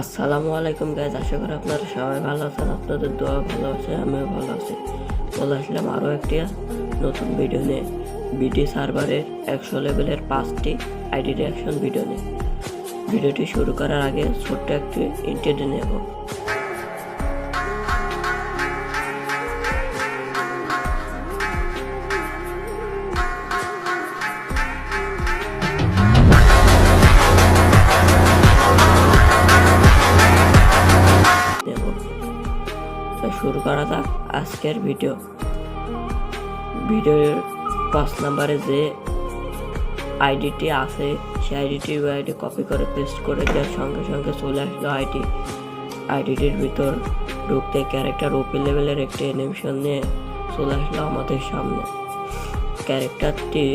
আসসালামু আলাইকুম গাইজ আশা করি আপনারা সবাই ভালো আছেন, আপনাদের দোয়া ভালো আছে, আমিও ভালো আছি। চলে আসলাম আরও একটি নতুন ভিডিও নিয়ে। বিটি সার্ভারের একশো লেভেলের পাঁচটি আইডি রিয়াকশন ভিডিও নিয়ে। ভিডিওটি শুরু করার আগে ছোট্ট একটি ইন্টারভিউ নেব। শুরু করা যাক আজকের ভিডিও। ভিডিওর পাঁচ নাম্বারে যে আইডিটি আছে সেই আইডিটি আইডি কপি করে পেস্ট করে দেওয়ার সঙ্গে সঙ্গে চলে আসলো আইডি। আইডিটির ভিতর ঢুকতে ক্যারেক্টার ওপি লেভেলের একটি অ্যানিমেশন নিয়ে চলে আসলো আমাদের সামনে। ক্যারেক্টারটি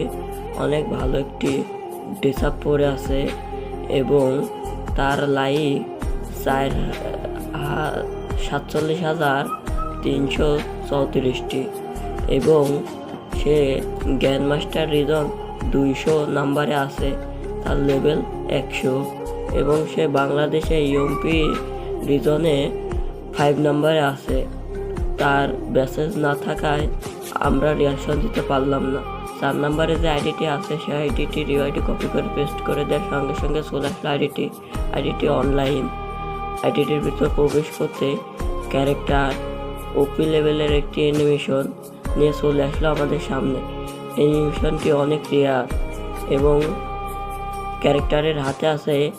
অনেক ভালো একটি ডিসাপ পরে আছে এবং তার লাইক চার সাতচল্লিশ হাজার তিনশো চৌত্রিশটি এবং সে জ্ঞান মাস্টার রিজন দুইশো নাম্বারে আছে, তার লেভেল একশো। এবং সে বাংলাদেশে ইউএমপি রিজনে ফাইভ নাম্বারে আছে, তার মেসেজ না থাকায় আমরা রিয়াকশন দিতে পারলাম না। চার নাম্বারে যে আইডিটি আছে সেই আইডিটি রিওআইডি কপি করে পেস্ট করে দেওয়ার সঙ্গে সঙ্গে চলে আসলো আইডিটি আইডিটি অনলাইন। আইডিটির ভিতর প্রবেশ করতে ক্যারেক্টার ওপি লেভেলের একটি অ্যানিমেশন নিয়ে চলে আসলো আমাদের সামনে। অ্যানিমেশনটি অনেক রেয়ার এবং ক্যারেক্টারের হাতে আছে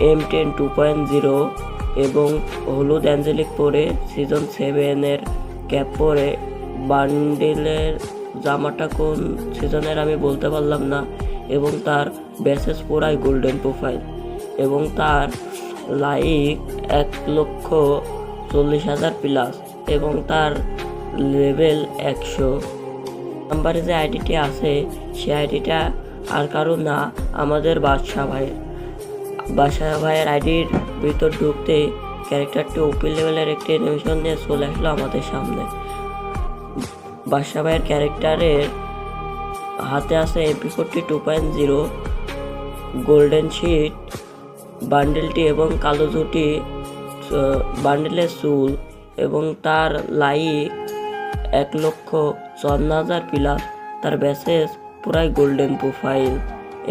M ten two point zero এবং হলুদ অ্যাঞ্জেলিক পরে সিজন সেভেনের ক্যাপ পরে বান্ডিলের জামাটা কোন সিজনের আমি বলতে পারলাম না এবং তার ব্যাসেস পুরাই গোল্ডেন প্রোফাইল এবং তার লাইক এক লক্ষ চল্লিশ হাজার প্লাস এবং তার লেভেল একশো। নাম্বারে যে আইডিটি আছে সেই আইডিটা আর কারও না, আমাদের বাদশাহ ভাইয়ের। বাদশাহ ভাইয়ের আইডির ভিতর ঢুকতে ক্যারেক্টারটি ওপি লেভেলের একটি অ্যানিমেশন নিয়ে চলে আসলো আমাদের সামনে। বাদশাহ ভাইয়ের ক্যারেক্টারের হাতে আছে MP forty two point zero golden sheet বান্ডেলটি এবং কালো জুটি বান্ডেলের চুল। এবং তার লাইক এক লক্ষ চুয়ান্ন হাজার প্লাস তার ব্যাসেস পুরাই গোল্ডেন প্রোফাইল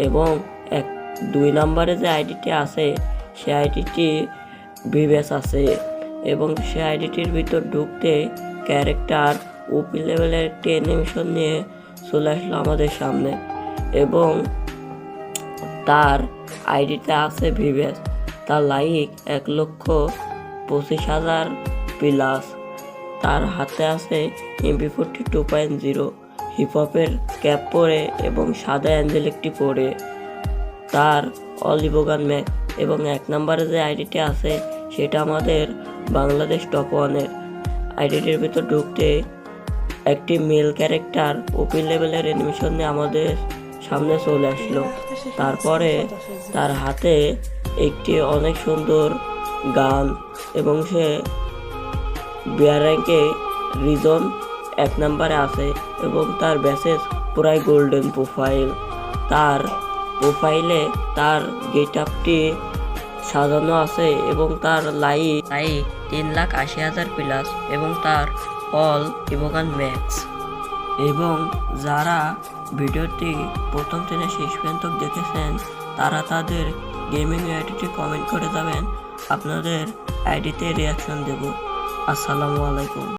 এবং এক, দুই নম্বরে যে আইডিটি আছে, সে আইডিটি ভিভেস আছে এবং সে আইডিটির ভিতর ঢুকতে ক্যারেক্টার ওপি লেভেলের একটি অ্যানিমেশন নিয়ে চলে আসলো আমাদের সামনে এবং তার আইডিতে আছে ভিভেস। তার লাইক এক লক্ষ পঁচিশ হাজার প্লাস তার হাতে আছে MP forty two point zero হিপহপের cap পরে এবং সাদা অ্যাঞ্জেলিকটি পরে। তার অলিবোগান ম্যাক এবং এক নম্বরে যে আইডিটি আছে, সেটা আমাদের বাংলাদেশ টপ ওয়ানের আইডিটির ভিতর ঢুকতে একটি মেল ক্যারেক্টার ওপেন লেভেলের অ্যানিমেশন নিয়ে আমাদের সামনে চলে আসলো। তারপরে তার হাতে একটি অনেক সুন্দর গান এবং সে বিয়ার র্যাঙ্কে রিজন এক নম্বরে আছে এবং তার ব্যাসেস পুরাই গোল্ডেন প্রোফাইল। তার প্রোফাইলে তার গেট আপটি সাজানো আছে এবং তার লাইক লাইক তিন লাখ আশি হাজার প্লাস এবং তার অল ইভোগান ম্যাক্স। এবং যারা ভিডিওটি প্রথম থেকে শেষ পর্যন্ত দেখেছেন, তারা তাদের গেমিং আইডিটি কমেন্ট করে যাবেন। আপনাদের আইডিতে রিয়াকশন দেব। আসসালামু আলাইকুম।